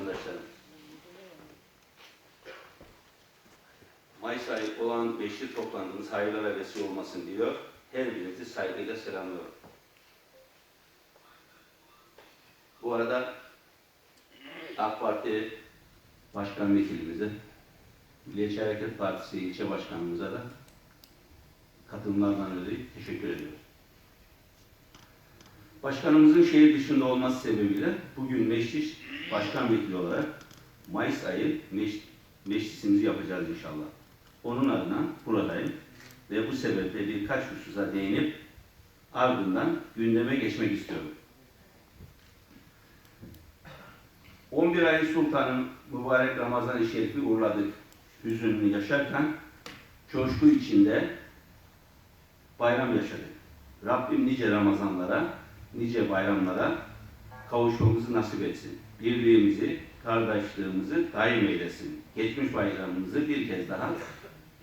vatandaşlarım. Mayıs ayı olan beşli toplantımız hayırlara vesile olmasın diyor. Her birinizi saygıyla selamlıyorum. Bu arada AK Parti Başkan Vekilimize, Milliyetçi Hareket Partisi ilçe başkanımıza da katılımlarından dolayı teşekkür ediyorum. Başkanımızın şehir dışında olması sebebiyle bugün meclis başkan vekili olarak Mayıs ayı mec- meclisimizi yapacağız inşallah. Onun adına buradayım ve bu sebeple birkaç hususa değinip ardından gündeme geçmek istiyorum. 11 ayın sultanın mübarek Ramazan-ı Şerif'i uğurladık. Hüzününü yaşarken coşku içinde bayram yaşadık. Rabbim nice Ramazanlara, nice bayramlara kavuşmamızı nasip etsin. Birliğimizi, kardeşliğimizi daim eylesin. Geçmiş bayramımızı bir kez daha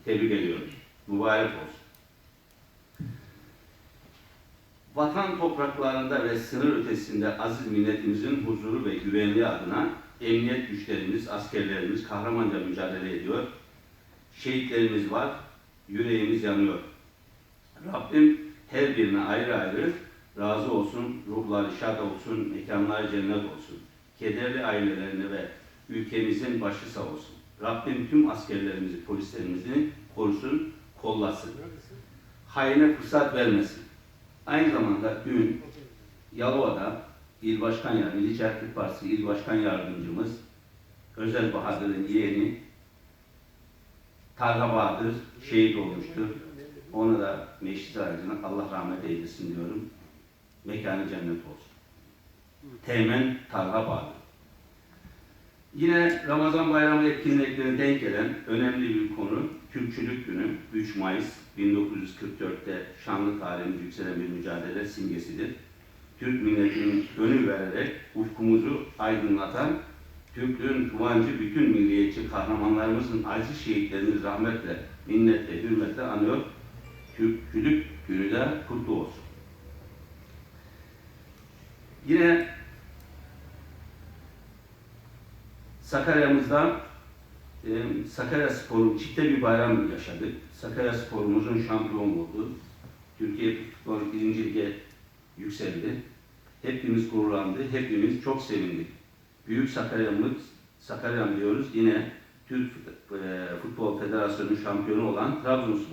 tebrik ediyoruz. Mübarek olsun. Vatan topraklarında ve sınır ötesinde aziz milletimizin huzuru ve güvenliği adına emniyet güçlerimiz, askerlerimiz kahramanca mücadele ediyor. Şehitlerimiz var, yüreğimiz yanıyor. Rabbim her birine ayrı ayrı razı olsun, ruhları şad olsun, mekanları cennet olsun. Kederli ailelerine ve ülkemizin başı sağ olsun. Rabbim tüm askerlerimizi, polislerimizi korusun, kollasın. Haine fırsat vermesin. Aynı zamanda dün Yalova'da İl Başkan Yardımcısı, Milliyetçi Hareket Partisi İl Başkan Yardımcımız Özel Bahadır'ın yeğeni Tarla Bahadır şehit olmuştur. Ona da meclis aracına Allah rahmet eylesin diyorum. Mekanı cennet olsun. Teğmen Tarla Bahadır. Yine Ramazan bayramı etkinliklerine denk gelen önemli bir konu Türkçülük Günü 3 Mayıs 1944'te şanlı tarihimiz yükselen bir mücadele simgesidir. Türk milletinin gönül vererek ufkumuzu aydınlatan Türklüğün kıvancı bütün milliyetçi kahramanlarımızın aziz şehitlerini rahmetle, minnetle, hürmetle anıyor. Türkçülük günü de kutlu olsun. Yine Sakarya'mızda e, Sakarya Spor'un çifte bir bayram yaşadık. Sakarya Spor'umuzun şampiyon oldu. Türkiye Futbol birinci lige yükseldi. Hepimiz gururlandı, hepimiz çok sevindik. Büyük Sakarya'mız, Sakarya'm diyoruz yine Türk e, Futbol Federasyonu şampiyonu olan Trabzonspor